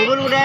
mobile উঠে